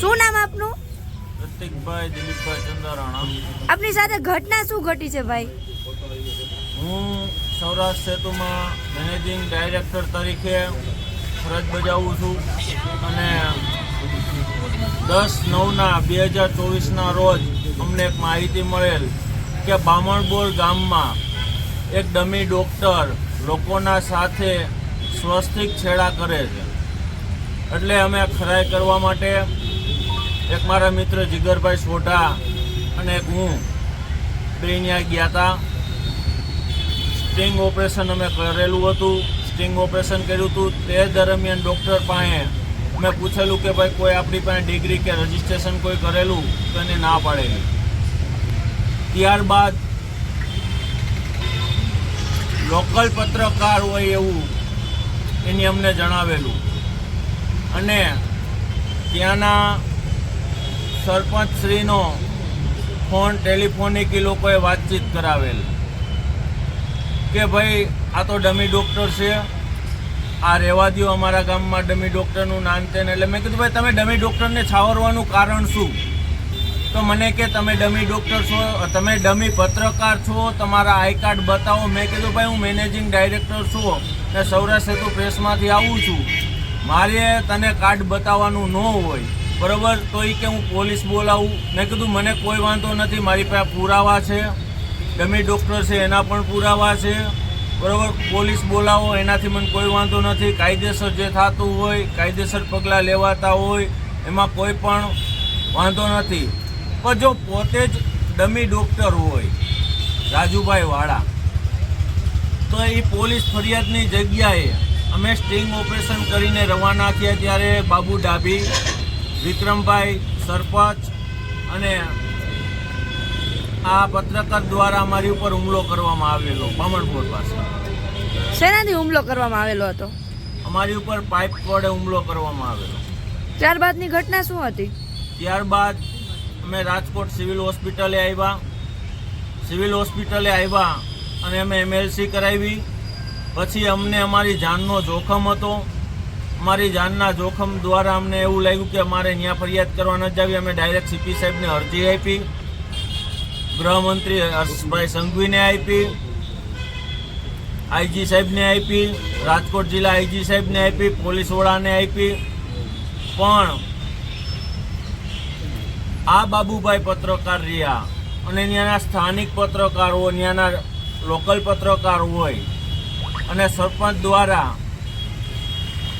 શું નામ આપનું? પ્રતિકભાઈ દિલીપભાઈ ચંદારાણા. આપની સાથે ઘટના શું ઘટી છે ભાઈ? હું સૌરાષ્ટ્ર સેતુમાં મેનેજિંગ ડાયરેક્ટર તરીકે ફરજ બજાવું છું અને દસ નવના બે હજાર ચોવીસના રોજ અમને એક માહિતી મળેલ કે બામણબોર ગામમાં એક ડમી ડૉક્ટર લોકોના સાથે સ્વસ્તિક છેડા કરે છે. એટલે અમે ખરાઈ કરવા માટે એક મારા મિત્ર જીગરભાઈ સોઢા અને એક હું બે ગયા હતા સ્ટિંગ ઓપરેશન અમે કરેલું હતું. સ્ટિંગ ઓપરેશન કર્યું હતું. તે દરમિયાન ડૉક્ટર પાસે મેં પૂછેલું કે ભાઈ કોઈ આપણી પાસે ડિગ્રી કે રજિસ્ટ્રેશન કોઈ કરેલું? તો એને ના પાડેલી. ત્યારબાદ લોકલ પત્રકાર હોય એવું એની અમને જણાવેલું. અને ત્યાંના સરપંચ શ્રીનો ફોન ટેલિફોનિક એ લોકોએ વાતચીત કરાવેલ કે ભાઈ, આ તો ડમી ડૉક્ટર છે. આ રહેવા દો અમારા ગામમાં ડમી ડૉક્ટરનું છે એટલે મેં કીધું, ભાઈ, તમે ડમી ડૉક્ટરને છાવરવાનું કારણ શું? તો મને કે, તમે ડમી ડૉક્ટર છો, તમે ડમી પત્રકાર છો, તમારા આઈ કાર્ડ બતાવો. મેં કીધું, ભાઈ, હું મેનેજિંગ ડાયરેક્ટર છું ને સૌરાષ્ટ્ર સેતુ પ્રેસમાંથી આવું છું. મારે તને કાર્ડ બતાવવાનું ન હોય. બરોબર? તો એ કે હું પોલીસ બોલાવું. મેં કીધું, મને કોઈ વાંધો નથી, મારી પાસે પુરાવા છે. ડમી ડૉક્ટર છે, એના પણ પુરાવા છે. બરોબર? પોલીસ બોલાવો, એનાથી મને કોઈ વાંધો નથી. કાયદેસર જે થતું હોય, કાયદેસર પગલાં લેવાતા હોય, એમાં કોઈ પણ વાંધો નથી. પણ જો પોતે જ ડમી ડૉક્ટર હોય, રાજુભાઈ વાળા, તો એ પોલીસ ફરિયાદની જગ્યાએ અમે સ્ટિંગ ઓપરેશન કરીને રવાના થયા ત્યારે બાબુ ડાભી વિક્રમભાઈ સરપંચ અને આ પત્રકાર દ્વારા અમારી ઉપર હુમલો કરવામાં આવેલો બામણપુર પાસે. શેનાથી હુમલો કરવામાં આવેલો હતો? અમારી ઉપર પાઇપ વડે હુમલો કરવામાં આવેલો. ત્યારબાદની ઘટના શું હતી? ત્યારબાદ અમે રાજકોટ સિવિલ હોસ્પિટલે આવ્યા. સિવિલ હોસ્પિટલે આવ્યા અને અમે એમએલસી કરાવી. પછી અમને અમારી જાનનો જોખમ હતો. અમારી જાનના જોખમ દ્વારા અમને એવું લાગ્યું કે અમારે ત્યાં ફરિયાદ કરવા ન જાવી. અમે ડાયરેક્ટ સીપી સાહેબને અરજી આપી. ગૃહમંત્રી હર્ષભાઈ સંઘવીને આપી. આઈજી સાહેબને આપી. રાજકોટ જિલ્લા આઈજી સાહેબને આપી. પોલીસ વડાને આપી. પણ આ બાબુભાઈ પત્રકાર રહ્યા. અને ત્યાંના સ્થાનિક પત્રકાર હોય ત્યાંના લોકલ પત્રકાર હોય, અને સરપંચ દ્વારા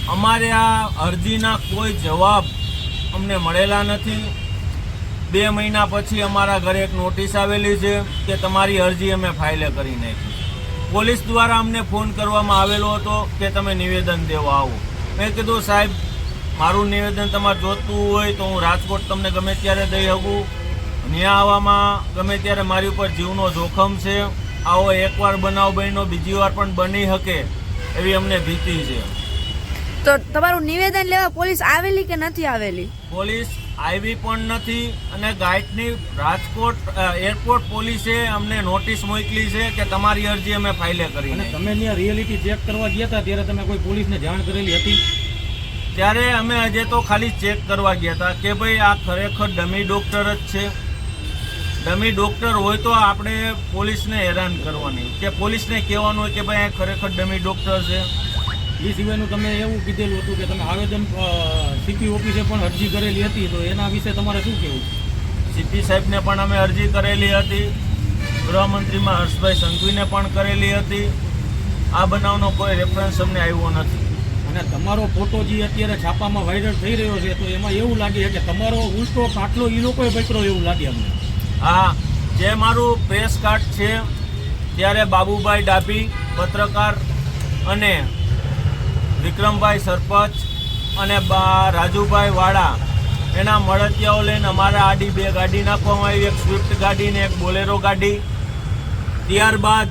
અમારે આ અરજીના કોઈ જવાબ અમને મળેલા નથી. બે મહિના પછી અમારા ઘરે એક નોટિસ આવેલી છે કે તમારી અરજી અમે ફાઇલે કરી નાખી. પોલીસ દ્વારા અમને ફોન કરવામાં આવેલો હતો કે તમે નિવેદન દેવા આવો. મેં કીધું, સાહેબ, મારું નિવેદન તમારે જોતું હોય તો હું રાજકોટ તમને ગમે ત્યારે દઈ શકું. ત્યાં આવવામાં ગમે ત્યારે મારી ઉપર જીવનો જોખમ છે. આવો એકવાર બનાવ બન્યો, બીજી વાર પણ બની શકે એવી અમને ભીતિ છે. તો તમારું નિવેદન લેવા પોલીસ આવેલી કે નથી આવેલી? પોલીસ આવી પણ નથી અને ગાઈડની રાજકોટ એરપોર્ટ પોલીસે અમને નોટિસ મોકલી છે કે તમારી અરજી અમે ફાઇલે કરી અને તમે ત્યાં રિયાલિટી ચેક કરવા ગયા હતા ત્યારે તમે કોઈ પોલીસને જાણ કરેલી હતી? ત્યારે અમે આજે તો ખાલી ચેક કરવા ગયા હતા કે ભાઈ આ ખરેખર ડમી ડોક્ટર જ છે. ડમી ડોક્ટર હોય તો આપણે પોલીસને હેરાન કરવાની. કે પોલીસને કહેવાનું હોય કે ભાઈ આ ખરેખર ડમી ડોક્ટર છે. એ સિવાયનું તમે એવું કીધેલું હતું કે તમે આવેદન સીપી ઓફિસે પણ અરજી કરેલી હતી તો એના વિશે તમારે શું કહેવું સીપી સાહેબને પણ અમે અરજી કરેલી હતી. ગૃહમંત્રીમાં હર્ષભાઈ સંઘવીને પણ કરેલી હતી. આ બનાવનો કોઈ રેફરન્સ અમને આવ્યો નથી. અને તમારો ફોટો જે અત્યારે છાપામાં વાયરલ થઈ રહ્યો છે તો એમાં એવું લાગે છે કે તમારો ઉલટો કાટલો એ લોકોએ પકડ્યો એવું લાગે અમને. હા જે મારું પ્રેસ કાર્ડ છે ત્યારે બાબુભાઈ ડાભી પત્રકાર અને વિક્રમભાઈ સરપંચ અને બા રાજુભાઈ વાળા, એના મળતિયાઓ લઈને અમારા આડી બે ગાડી નાખવામાં આવી, એક સ્વિફ્ટ ગાડી ને એક બોલેરો ગાડી. ત્યારબાદ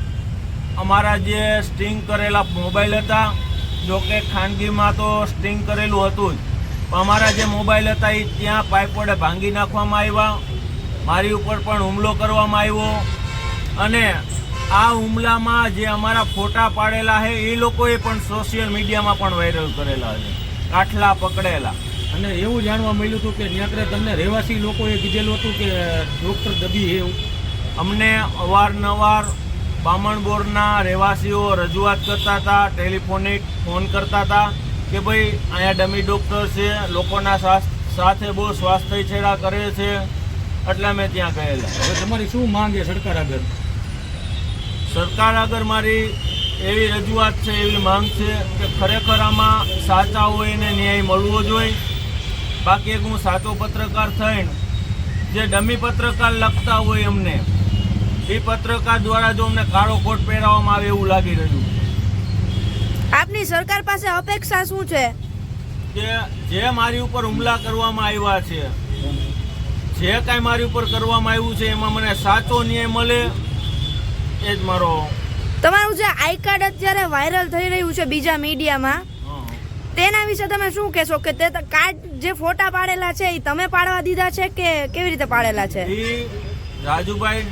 અમારા જે સ્ટિંગ કરેલા મોબાઈલ હતા, જો કે ખાનગીમાં તો સ્ટિંગ કરેલું હતું જ. અમારા જે મોબાઈલ હતા એ ત્યાં પાઇપ વડે ભાંગી નાખવામાં આવ્યા. મારી ઉપર પણ હુમલો કરવામાં આવ્યો. અને આ હુમલામાં જે અમારા ફોટા પાડેલા છે, એ લોકોએ પણ સોશિયલ મીડિયામાં પણ વાયરલ કરેલા છે. કાઠલા પકડેલા. અને એવું જાણવા મળ્યું હતું કે ન્યાત્રે તમને રહેવાસી લોકોએ કીધેલું હતું કે ડૉક્ટર દબી એવું. અમને અવારનવાર બામણ બોરના રહેવાસીઓ રજૂઆત કરતા હતા, ટેલિફોનિક ફોન કરતા હતા કે ભાઈ, અહીંયા ડમી ડૉક્ટર છે, લોકોના સાથે બહુ સ્વાસ્થ્ય છેડા કરે છે. એટલે અમે ત્યાં ગયેલા. હવે તમારી શું માંગ છે સરકાર આગળ? સરકાર આગળ મારી એવી રજૂઆત છે એવી માંગ છે કે ખરેખર આમાં સાચા હોય એને ન્યાય મળવો જોઈએ. બાકી એક હું સાચો પત્રકાર થઈને જે ડમી પત્રકાર લખતા હોય અમને એ પત્રકાર દ્વારા જો અમને કાળો કોટ પહેરાવવામાં આવે એવું લાગી રહ્યું. આપની સરકાર પાસે અપેક્ષા શું છે? કે જે મારી ઉપર હુમલા કરવામાં આવ્યા છે જે કાંઈ મારી ઉપર કરવામાં આવ્યું છે એમાં મને સાચો ન્યાય મળે એ જ મારો તમારું જે આઈ કાર્ડ અત્યારે વાયરલ થઈ રહ્યું છે બીજા મીડિયામાં તેના વિશે તમે શું કહેશો કે તે કાર્ડ જે ફોટા પાડેલા છે એ તમે પાડવા દીધા છે કે કેવી રીતે પાડેલા છે? એ રાજુભાઈ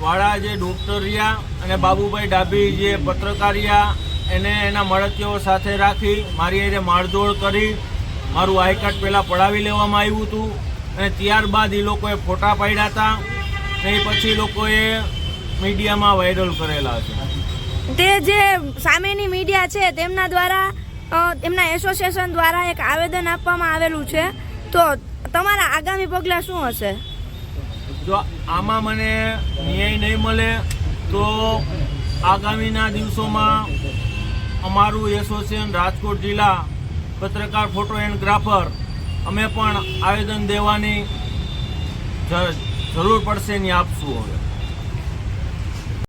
વાળા જે ડોક્ટર રહ્યા અને બાબુભાઈ ડાભી જે પત્રકાર રહ્યા એને એના મળતીઓ સાથે રાખી મારી એને મારઝોડ કરી મારું આઈ કાર્ડ પહેલાં પડાવી લેવામાં આવ્યું હતું અને ત્યારબાદ એ લોકોએ ફોટા પાડ્યા હતા. ને એ પછી લોકોએ મીડિયામાં વાયરલ કરેલા છે. તે જે સામેની મીડિયા છે તેમના દ્વારા તેમના એસોસિએશન દ્વારા એક આવેદન આપવામાં આવેલું છે. તો તમારા આગામી પગલાં શું હશે? જો આમાં મને ન્યાય નહીં મળે તો આગામીના દિવસોમાં અમારું એસોસિએશન રાજકોટ જિલ્લા પત્રકાર ફોટો એન્ડ ગ્રાફર અમે પણ આવેદન દેવાની જરૂર પડશે ને આપશું હવે.